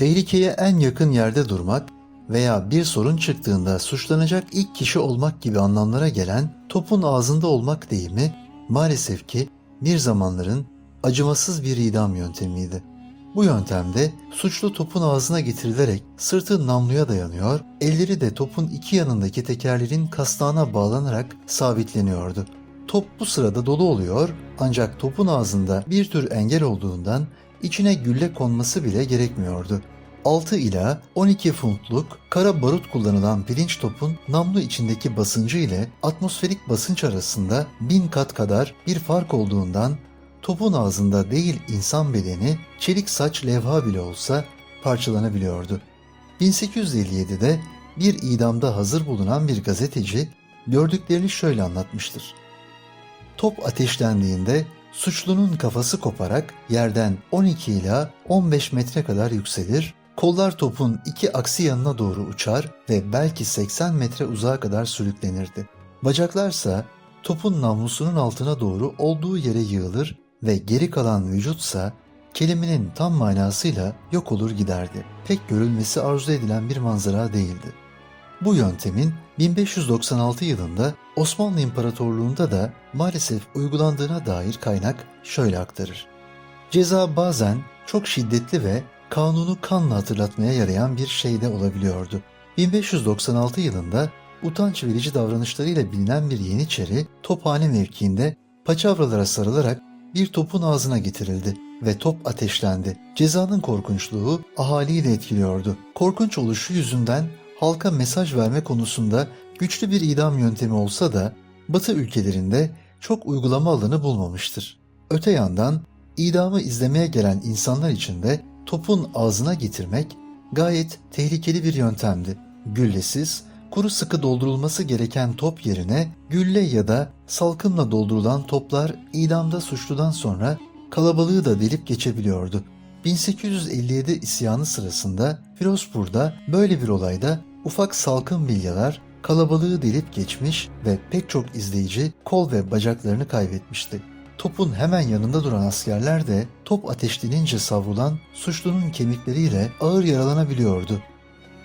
Tehlikeye en yakın yerde durmak veya bir sorun çıktığında suçlanacak ilk kişi olmak gibi anlamlara gelen topun ağzında olmak deyimi maalesef ki bir zamanların acımasız bir idam yöntemiydi. Bu yöntemde suçlu topun ağzına getirilerek sırtı namluya dayanıyor, elleri de topun iki yanındaki tekerlerin kastağına bağlanarak sabitleniyordu. Top bu sırada dolu oluyor ancak topun ağzında bir tür engel olduğundan içine gülle konması bile gerekmiyordu. 6 ila 12 funtluk kara barut kullanılan pirinç topun namlu içindeki basıncı ile atmosferik basınç arasında bin kat kadar bir fark olduğundan topun ağzında değil insan bedeni çelik saç levha bile olsa parçalanabiliyordu. 1857'de bir idamda hazır bulunan bir gazeteci gördüklerini şöyle anlatmıştır. Top ateşlendiğinde suçlunun kafası koparak yerden 12 ila 15 metre kadar yükselir, kollar topun iki aksi yanına doğru uçar ve belki 80 metre uzağa kadar sürüklenirdi. Bacaklarsa topun namlusunun altına doğru olduğu yere yığılır ve geri kalan vücutsa kelimenin tam manasıyla yok olur giderdi. Pek görülmesi arzu edilen bir manzara değildi. Bu yöntemin 1596 yılında Osmanlı İmparatorluğu'nda da maalesef uygulandığına dair kaynak şöyle aktarır. Ceza bazen çok şiddetli ve kanunu kanla hatırlatmaya yarayan bir şey de olabiliyordu. 1596 yılında utanç verici davranışlarıyla bilinen bir Yeniçeri tophane mevkiinde paçavralara sarılarak bir topun ağzına getirildi ve top ateşlendi. Cezanın korkunçluğu ahaliyi de etkiliyordu. Korkunç oluşu yüzünden halka mesaj verme konusunda güçlü bir idam yöntemi olsa da Batı ülkelerinde çok uygulama alanı bulmamıştır. Öte yandan idamı izlemeye gelen insanlar için de topun ağzına getirmek gayet tehlikeli bir yöntemdi. Güllesiz, kuru sıkı doldurulması gereken top yerine gülle ya da salkımla doldurulan toplar idamda suçludan sonra kalabalığı da delip geçebiliyordu. 1857 isyanı sırasında Firozpur'da böyle bir olayda ufak salkım bilyalar kalabalığı delip geçmiş ve pek çok izleyici kol ve bacaklarını kaybetmişti. Topun hemen yanında duran askerler de top ateşlenince savrulan suçlunun kemikleriyle ağır yaralanabiliyordu.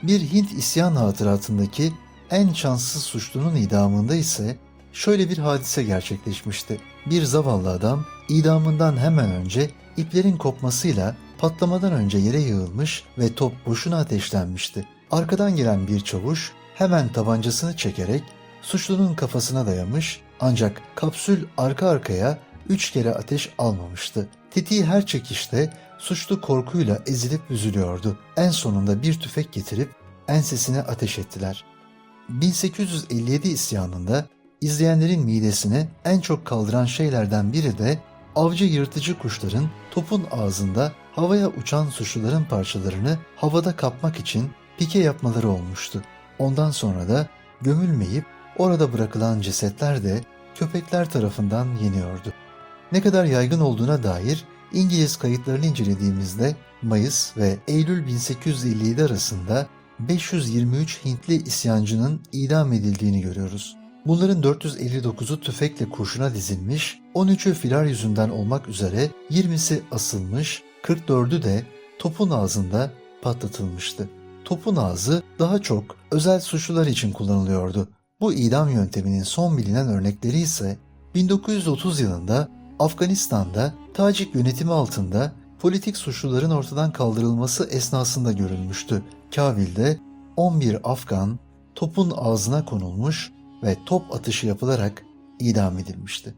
Bir Hint isyan hatıratındaki en şanssız suçlunun idamında ise şöyle bir hadise gerçekleşmişti. Bir zavallı adam idamından hemen önce iplerin kopmasıyla patlamadan önce yere yığılmış ve top boşuna ateşlenmişti. Arkadan gelen bir çavuş hemen tabancasını çekerek suçlunun kafasına dayamış ancak kapsül arka arkaya üç kere ateş almamıştı. Tetiği her çekişte suçlu korkuyla ezilip üzülüyordu. En sonunda bir tüfek getirip ensesine ateş ettiler. 1857 isyanında izleyenlerin midesine en çok kaldıran şeylerden biri de avcı yırtıcı kuşların topun ağzında havaya uçan suçluların parçalarını havada kapmak için pike yapmaları olmuştu. Ondan sonra da gömülmeyip orada bırakılan cesetler de köpekler tarafından yeniyordu. Ne kadar yaygın olduğuna dair İngiliz kayıtlarını incelediğimizde Mayıs ve Eylül 1857 arasında 523 Hintli isyancının idam edildiğini görüyoruz. Bunların 459'u tüfekle kurşuna dizilmiş, 13'ü filar yüzünden olmak üzere 20'si asılmış, 44'ü de topun ağzında patlatılmıştı. Topun ağzı daha çok özel suçlular için kullanılıyordu. Bu idam yönteminin son bilinen örnekleri ise 1930 yılında Afganistan'da Tacik yönetimi altında politik suçluların ortadan kaldırılması esnasında görülmüştü. Kabil'de 11 Afgan topun ağzına konulmuş ve top atışı yapılarak idam edilmişti.